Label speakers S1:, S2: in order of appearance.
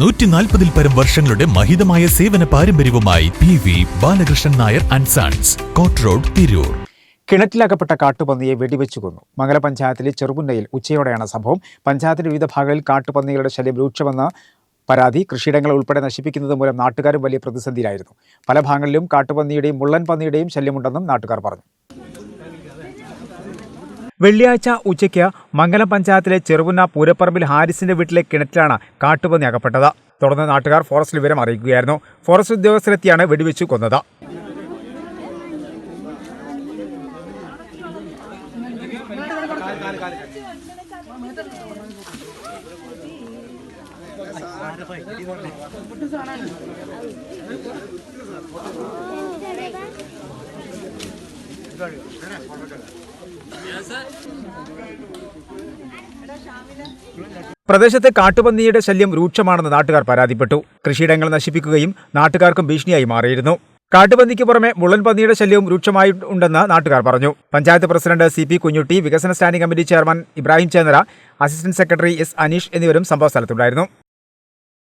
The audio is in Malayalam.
S1: നൂറ്റി നാൽപ്പതിൽ പരം വർഷങ്ങളുടെ മഹിതമായ സേവന പാരമ്പര്യവുമായി P V Balakrishnan Nair and sons court road Tirur.
S2: കിണറ്റിലകപ്പെട്ട കാട്ടുപന്നിയെ വെടിവെച്ചു കൊന്നു. മംഗല പഞ്ചായത്തിലെ ചെറുപുന്നയിൽ ഉച്ചയോടെയാണ് സംഭവം. പഞ്ചായത്തിന്റെ വിവിധ ഭാഗങ്ങളിൽ കാട്ടുപന്നികളുടെ ശല്യം രൂക്ഷമെന്ന പരാതി കൃഷിയിടങ്ങൾ ഉൾപ്പെടെ നശിപ്പിക്കുന്നത് മൂലം നാട്ടുകാരും വലിയ പ്രതിസന്ധിയിലായിരുന്നു. പല ഭാഗങ്ങളിലും കാട്ടുപന്നിയുടെയും മുള്ളൻ പന്നിയുടെയും ശല്യമുണ്ടെന്നും നാട്ടുകാർ പറഞ്ഞു. വെള്ളിയാഴ്ച ഉച്ചയ്ക്ക് മംഗലം പഞ്ചായത്തിലെ ചെറുപുന്ന പൂരപ്പറമ്പിൽ ഹാരിസിന്റെ വീട്ടിലെ കിണറ്റിലാണ് കാട്ടുപന്നി അകപ്പെട്ടത്. തുടർന്ന് നാട്ടുകാർ ഫോറസ്റ്റ് വിവരം അറിയിക്കുകയായിരുന്നു. ഫോറസ്റ്റ് ഉദ്യോഗസ്ഥരെത്തിയാണ് വെടിവെച്ച് കൊന്നത്. പ്രദേശത്തെ കാട്ടുപന്നിയുടെ ശല്യം രൂക്ഷമാണെന്ന് നാട്ടുകാർ പരാതിപ്പെട്ടു. കൃഷിയിടങ്ങൾ നശിപ്പിക്കുകയും നാട്ടുകാർക്കും ഭീഷണിയായി മാറിയിരുന്നു. കാട്ടുപന്നിക്ക് പുറമെ മുള്ളൻ പന്നിയുടെ ശല്യവും രൂക്ഷമായി ഉണ്ടെന്ന് നാട്ടുകാർ പറഞ്ഞു. Panchayat president C P Kunhutty വികസന standing committee chairman Ibrahim Chennara assistant secretary S Aneesh എന്നിവരും സംഭവ സ്ഥലത്തുണ്ടായിരുന്നു.